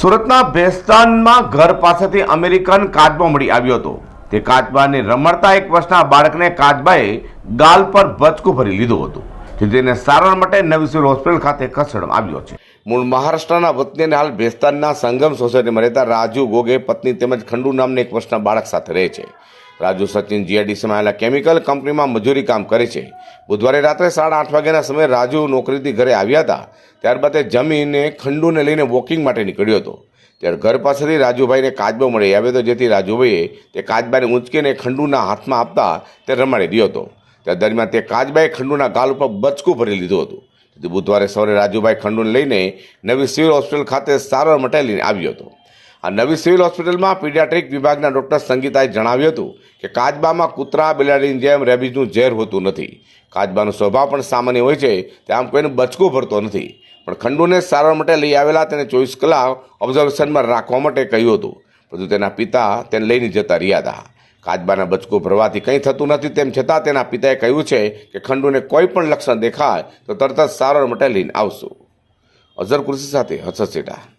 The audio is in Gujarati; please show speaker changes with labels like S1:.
S1: સુરતના ભેસ્તાનમાં ઘર પાસેથી અમેરિકન કાચબો મળી આવ્યો હતો. તે કાચબાને રમડતા એક વર્ષના બાળકને કાચબાએ ગાલ પર બચકું ભરી લીધું હતું. જેને સારવાર માટે નવી હોસ્પિટલ ખાતે ખસેડવામાં આવ્યો છે. મૂળ મહારાષ્ટ્રના વતની હાલ ભેસ્તાનના સંગમ સોસાયટીમાં રહેતા રાજુ ગોગે પત્ની તેમજ ખંડુ નામના એક વર્ષના બાળક સાથે રહે છે. રાજુ સચિન જીઆઈડીસીમાં આવેલા કેમિકલ કંપનીમાં મજૂરી કામ કરે છે. બુધવારે રાત્રે સાડા આઠ વાગ્યાના સમયે રાજુ નોકરીથી ઘરે આવ્યા હતા. ત્યારબાદ તે જમીને ખંડુને લઈને વોકિંગ માટે નીકળ્યો હતો. ત્યારે ઘર પાસેથી રાજુભાઈને કાચબો મળી આવ્યો હતો, જેથી રાજુભાઈએ તે કાચબાને ઊંચકીને ખંડુના હાથમાં આપતા તે રમાડી દીધો હતો. ત્યાં દરમિયાન તે કાચબાએ ખંડુના ગાલ ઉપર બચકું ભરી લીધું હતું. બુધવારે સવારે રાજુભાઈ ખંડુને લઈને નવી સિવિલ હોસ્પિટલ ખાતે સારવાર માટે લઈને આવ્યો હતો. આ નવી સિવિલ હોસ્પિટલમાં પીડિયાટ્રિક વિભાગના ડૉક્ટર સંગીતાએ જણાવ્યું હતું કે કાચબામાં કૂતરા બિલાડીની જેમ રેબીજનું ઝેર હોતું નથી. કાચબાનો સ્વભાવ પણ સામાન્ય હોય છે, તે આમ કોઈને બચકું ભરતો નથી. પણ ખંડુને સારવાર માટે લઈ આવેલા તેને ચોવીસ કલાક ઓબ્ઝર્વેશનમાં રાખવા માટે કહ્યું હતું. પરંતુ તેના પિતા તેને લઈને જતા રહ્યા હતા. કાચબાના બચકું ભરવાથી કંઈ થતું નથી તેમ છતાં તેના પિતાએ કહ્યું છે કે ખંડુને કોઈ પણ લક્ષણ દેખાય તો તરત જ સારવાર માટે લઈને આવશું. અઝર કૃષિ સાથે હર્ષદ સેઠા